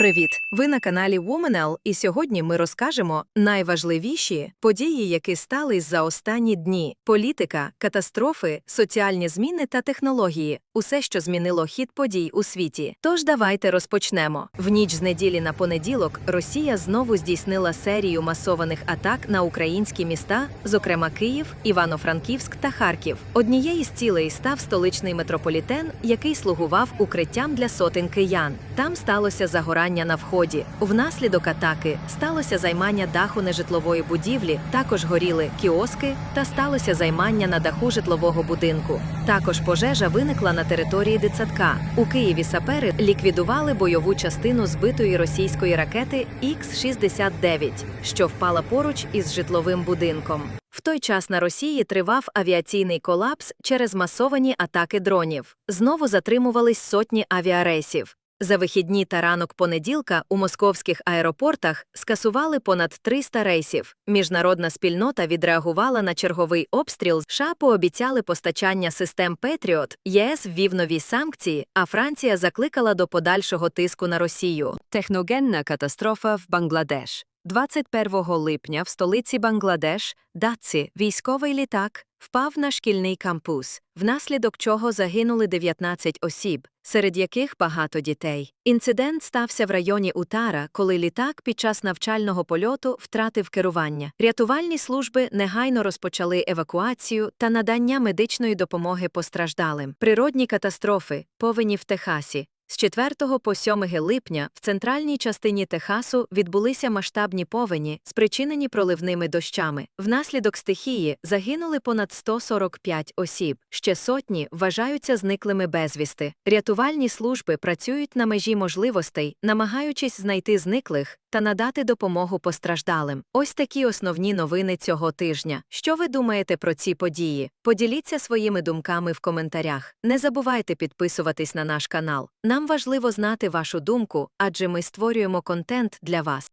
Привіт! Ви на каналі Womanel, і сьогодні ми розкажемо найважливіші події, які стались за останні дні: політика, катастрофи, соціальні зміни та технології усе, що змінило хід подій у світі. Тож давайте розпочнемо. В ніч з неділі на понеділок Росія знову здійснила серію масованих атак на українські міста, зокрема Київ, Івано-Франківськ та Харків. Однією з цілей став столичний метрополітен, який слугував укриттям для сотень киян. Там сталося загорання на вході. Внаслідок атаки сталося займання даху нежитлової будівлі, також горіли кіоски та сталося займання на даху житлового будинку. Також пожежа виникла на території дитсадка. У Києві сапери ліквідували бойову частину збитої російської ракети Х-69, що впала поруч із житловим будинком. В той час на Росії тривав авіаційний колапс через масовані атаки дронів. Знову затримувались сотні авіарейсів. За вихідні та ранок понеділка у московських аеропортах скасували понад 300 рейсів. Міжнародна спільнота відреагувала на черговий обстріл. США пообіцяли постачання систем Петріот, ЄС ввів нові санкції, а Франція закликала до подальшого тиску на Росію. Техногенна катастрофа в Бангладеш. 21 липня в столиці Бангладеш, Датці, військовий літак, впав на шкільний кампус, внаслідок чого загинули 19 осіб, серед яких багато дітей. Інцидент стався в районі Утара, коли літак під час навчального польоту втратив керування. Рятувальні служби негайно розпочали евакуацію та надання медичної допомоги постраждалим. Природні катастрофи, повені в Техасі. З 4 по 7 липня в центральній частині Техасу відбулися масштабні повені, спричинені проливними дощами. Внаслідок стихії загинули понад 145 осіб. Ще сотні вважаються зниклими безвісти. Рятувальні служби працюють на межі можливостей, намагаючись знайти зниклих та надати допомогу постраждалим. Ось такі основні новини цього тижня. Що ви думаєте про ці події? Поділіться своїми думками в коментарях. Не забувайте підписуватись на наш канал. Нам важливо знати вашу думку, адже ми створюємо контент для вас.